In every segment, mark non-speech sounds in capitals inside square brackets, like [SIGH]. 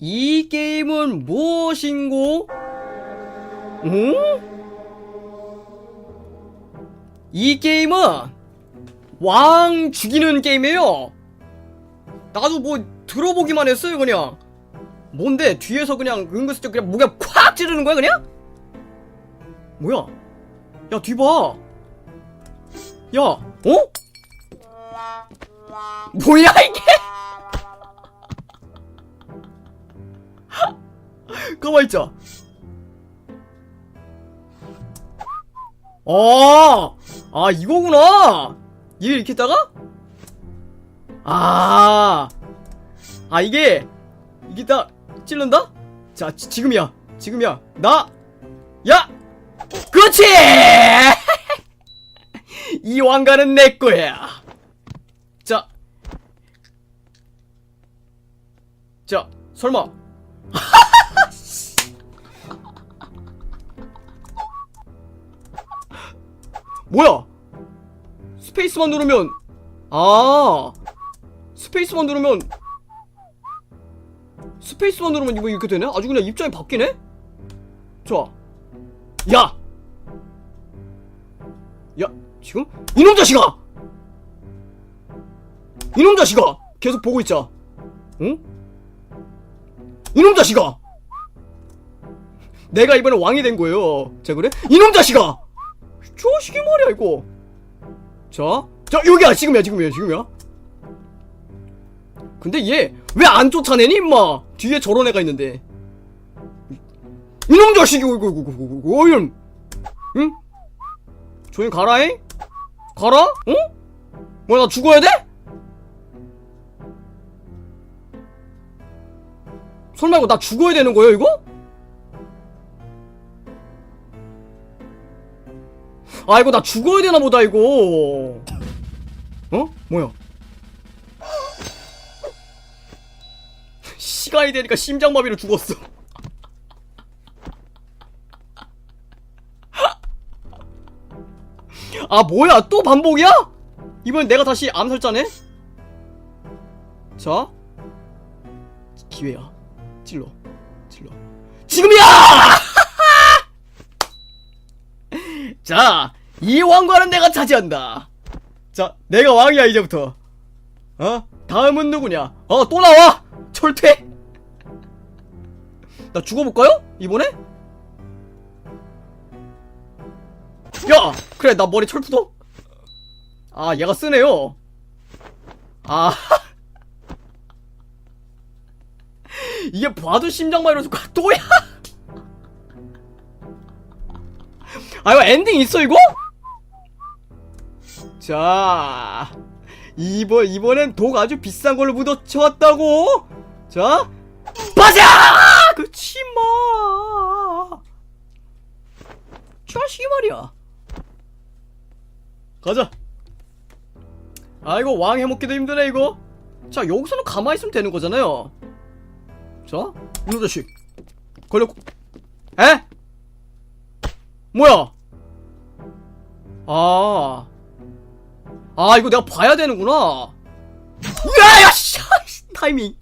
이 게임은 무엇인고? 응? 이 게임은 왕 죽이는 게임이에요. 나도 뭐 들어보기만 했어요, 그냥. 뭔데 뒤에서 그냥 은근슬쩍 그냥 목에 콱 찌르는 거야, 그냥? 뭐야? 야, 뒤 봐. 야, 어? 뭐야 이게? 가만 있자. 아, 아 이거구나. 얘 이렇게 했다가? 아, 아 이게 이게 딱 찔른다? 자, 지, 지금이야, 지금이야. 나, 야, 그렇지. [LAUGHS] 이 왕관은 내 거야. 자, 자, 설마. [LAUGHS] 뭐야? 스페이스만 누르면 아 스페이스만 누르면 스페이스만 누르면 이거 이렇게 되네? 아주 그냥 입장이 바뀌네? 좋아 야! 야 지금? 이놈 자식아! 이놈 자식아! 계속 보고 있자 응? 이놈 자식아! 내가 이번에 왕이 된 거예요 자 그래? 이놈 자식아! 자식이 말이야 이거 자, 자 여기야 지금이야 지금이야 지금이야 근데 얘 왜 안 쫓아내니 임마 뒤에 저런 애가 있는데 이놈 자식이 이거 이거 이거 이거 이거 이거 응? 조용히 가라잉 가라? 어? 뭐야 나 죽어야 돼? 설마 이거 나 죽어야 되는 거예요 이거? 아 이거 나 죽어야 되나 보다 이거. 어? 뭐야? 시간이 되니까 심장마비로 죽었어. 아 뭐야? 또 반복이야? 이번엔 내가 다시 암살자네? 자. 기회야. 찔러. 찔러. 지금이야! [LAUGHS] 자, 이 왕관은 내가 차지한다. 자, 내가 왕이야 이제부터. 어? 다음은 누구냐? 어, 또 나와. 철퇴. 나 죽어볼까요? 이번에? 야, 그래 나 머리 철푸도. 아, 얘가 쓰네요. 아. [LAUGHS] 이게 봐도 심장만 이러고 또야. 아 이거 엔딩 있어 이거? 자 이번 이번엔 독 아주 비싼 걸로 묻어쳐왔다고? 자 빠져! 그 치 마! 자식이 말이야. 가자. 아이고 왕 해먹기도 힘드네 이거. 자 여기서는 가만히 있으면 되는 거잖아요. 자 이놈 자식. 걸렸고. 에? 뭐야? 아. 아, 이거 내가 봐야 되는구나. 야, 야, 씨, 타이밍.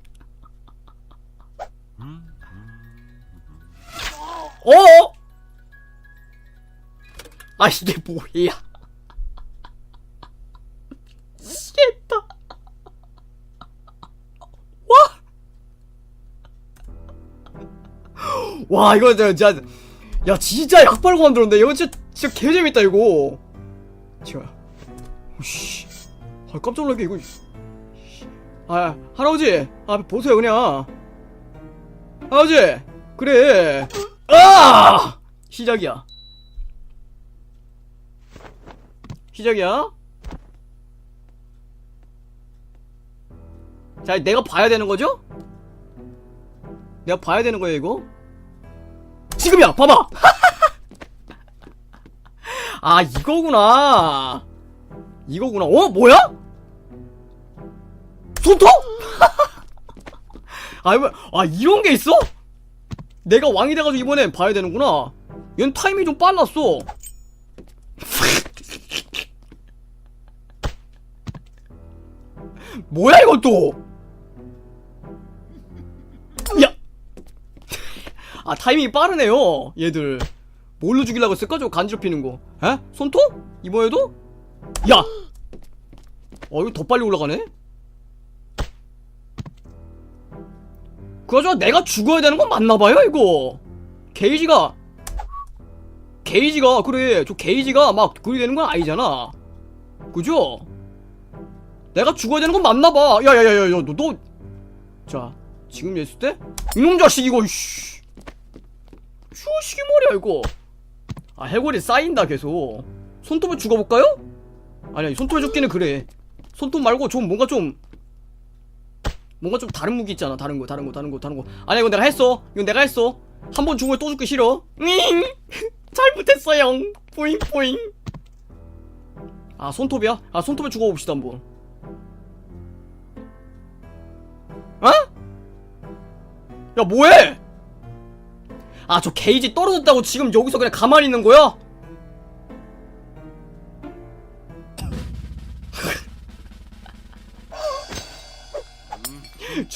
어? 아, 이게 뭐야? 미치겠다. 와! 와, 이거 진짜, 야 진짜 약발고 만들었네 이거 진짜 진짜 개재밌다 이거 지금 오씨. 아 깜짝 놀라게 이거. 아 할아버지 아 보세요 그냥. 할아버지 그래. 아! 시작이야. 시작이야? 자 내가 봐야 되는 거죠? 내가 봐야 되는 거예요 이거? 지금이야 봐봐! [LAUGHS] 아 이거구나 이거구나. 어? 뭐야? 손톱? [LAUGHS] 아, 이거- 아 이런 게 있어? 내가 왕이 돼가지고 이번엔 봐야 되는구나. 얘는 타이밍이 좀 빨랐어. [LAUGHS] 뭐야 이건 또 야! 아 타이밍이 빠르네요 얘들. 뭘로 죽이려고 했을까 저거 간지럽히는 거. 에? 손톱? 이번에도? 야! 어 이거 더 빨리 올라가네? 그나저나 내가 죽어야 되는 건 맞나봐요 이거. 게이지가 게이지가 그래. 저 게이지가 막 그리 되는 건 아니잖아. 그죠? 내가 죽어야 되는 건 맞나봐. 야야야야 야 너 너. 자 지금 했을 때 이놈 자식 이거 씨. 휴식이 말이야 이거. 아 해골이 쌓인다 계속. 손톱을 죽어볼까요? 아니야 손톱을 죽기는 그래 손톱 말고 좀 뭔가 좀 뭔가 좀 다른 무기 있잖아. 다른 거 다른 거 다른 거 다른 거. 아니야 이거 내가 했어. 이건 내가 했어. 한 번 죽으면 또 죽기 싫어. 잉! 잘못했어요 뿌잉 뿌잉. 아 손톱이야? 아 손톱을 죽어봅시다 한번. 어? 야 뭐해? 아 저 게이지 떨어졌다고 지금 여기서 그냥 가만히 있는 거야?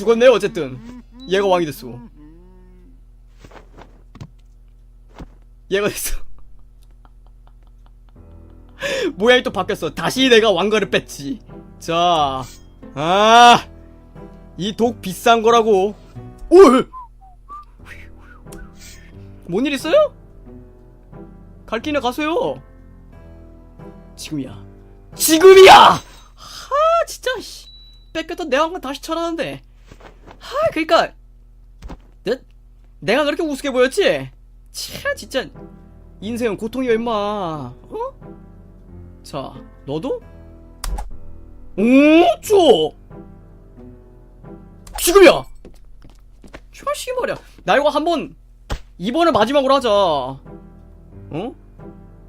죽었네요 어쨌든 얘가 왕이 됐어 얘가 됐어 [LAUGHS] 모양이 또 바뀌었어 다시 내가 왕가를 뺐지 자 아, 이 독 비싼 거라고. 오! 뭔 일 있어요? 갈 길에 가세요. 지금이야. 지금이야! 하, 진짜, 씨. 뺏겼던 내 왕관 다시 찾아는데. 하, 그니까. 내, 내가 그렇게 우습게 보였지? 차, 진짜. 인생은 고통이야, 임마. 어? 자, 너도? 오, 쪼! 지금이야! 자식이 말이야. 나 이거 한 번, 이번에 마지막으로 하자. 어?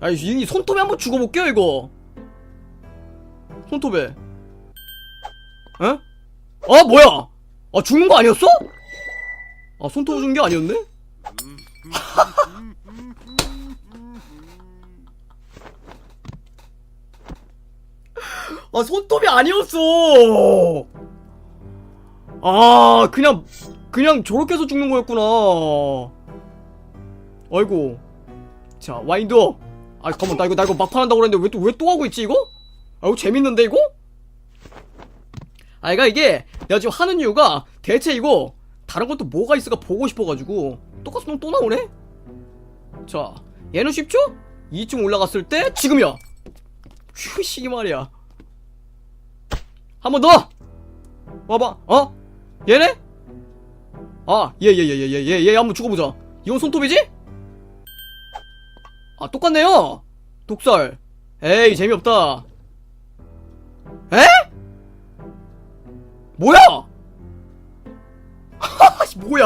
야, 이, 이 손톱에 한번 죽어볼게요, 이거. 손톱에. 에? 아, 뭐야! 아, 죽는 거 아니었어? 아, 손톱 죽는 게 아니었네? 아, 손톱이 아니었어! 아, 그냥, 그냥 저렇게 해서 죽는 거였구나. 아이고. 자, 와인더. 아, 잠깐만, 나 이거, 나 이거 막판 한다고 그랬는데 왜 또, 왜 또 하고 있지, 이거? 아, 이거 재밌는데, 이거? 아, 그니까 이게, 내가 지금 하는 이유가, 대체 이거, 다른 것도 뭐가 있을까 보고 싶어가지고, 똑같은 놈 또 나오네? 자, 얘는 쉽죠? 2층 올라갔을 때, 지금이야! 휴식이 말이야. 한 번 더! 와봐, 어? 얘네? 아, 얘, 얘, 얘, 얘, 얘, 얘, 얘, 한번 죽어보자. 이건 손톱이지? 아, 똑같네요! 독살. 에이, 재미없다. 에? 뭐야? [LAUGHS] 하하씨, 뭐야?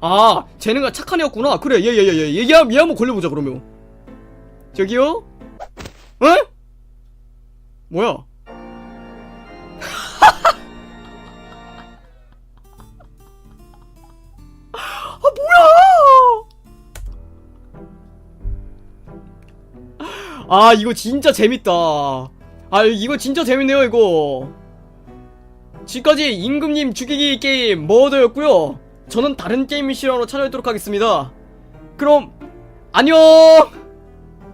아, 쟤네가 착한 애였구나. 그래, 얘, 얘, 얘, 얘, 얘, 얘, 얘 한번 걸려보자, 그러면. 저기요? 에? 뭐야? [LAUGHS] 아 뭐야? 아 이거 진짜 재밌다. 아 이거 진짜 재밌네요 이거. 지금까지 임금님 죽이기 게임 머더였고요. 저는 다른 게임 실험으로 찾아뵙도록 하겠습니다. 그럼 안녕.